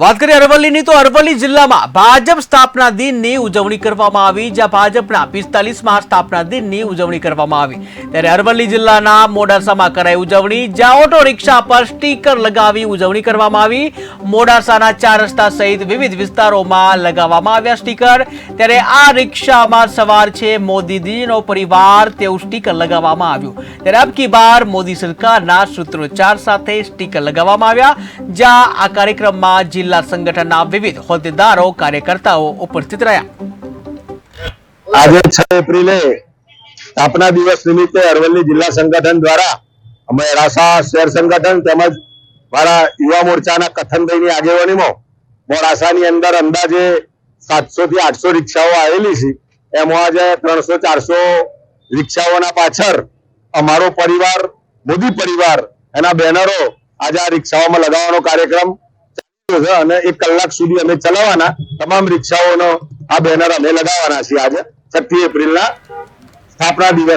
વાત કરીએ અરવલ્લીની, તો અરવલ્લી જિલ્લામાં ભાજપ સ્થાપના દિનની ઉજવણી કરવામાં આવી, જ્યાં ભાજપના પિસ્તાલીસમાં સ્થાપના દિનની ઉજવણી કરવામાં આવી. ત્યારે અરવલ્લી જિલ્લાના મોડાસામાં કરાઈ ઉજવણી, જ્યાં ઓટો રિક્ષા પર સ્ટીકર લગાવી ઉજવણી કરવામાં આવી. મોડાસાના ચાર રસ્તા સહિત વિવિધ વિસ્તારોમાં લગાવવામાં આવ્યા સ્ટીકર. ત્યારે આ રિક્ષામાં સવાર છે મોદીજીનો પરિવાર, તેવું સ્ટીકર લગાવવામાં આવ્યું. ત્યારે અબ કી બાર મોદી સરકારના સૂત્રોચ્ચાર સાથે સ્ટીકર લગાવવામાં આવ્યા, જ્યાં આ કાર્યક્રમમાં જિલ્લા સંગઠનના વિવિધ હોદ્દેદારો, કાર્યકર્તાઓ ઉપસ્થિત રહ્યા. આજે છ એપ્રિલે સ્થાપના દિવસ નિમિત્તે અરવલ્લી જિલ્લા સંગઠન દ્વારા અમે રાસા શહેર સંગઠન તેમજ મારા યુવા મોરચાના કથનભાઈની આગેવાનીમાં મોડાસાની અંદર અંદાજે સાતસો થી આઠસો રિક્ષાઓ આવેલી છે. એમાં આજે ત્રણસો, ચારસો રિક્ષાઓના પાછળ અમારો પરિવાર, મોદી પરિવાર, એના બેનરો આજે આ રિક્ષાઓમાં લગાવવાનો કાર્યક્રમ ચાલુ અને એક કલાક સુધી અમે ચલાવવાના. તમામ રિક્ષાઓનો આ બેનર અમે લગાવવાના છીએ આજે. છઠ્ઠી એપ્રિલના સ્થાપના દિવસ.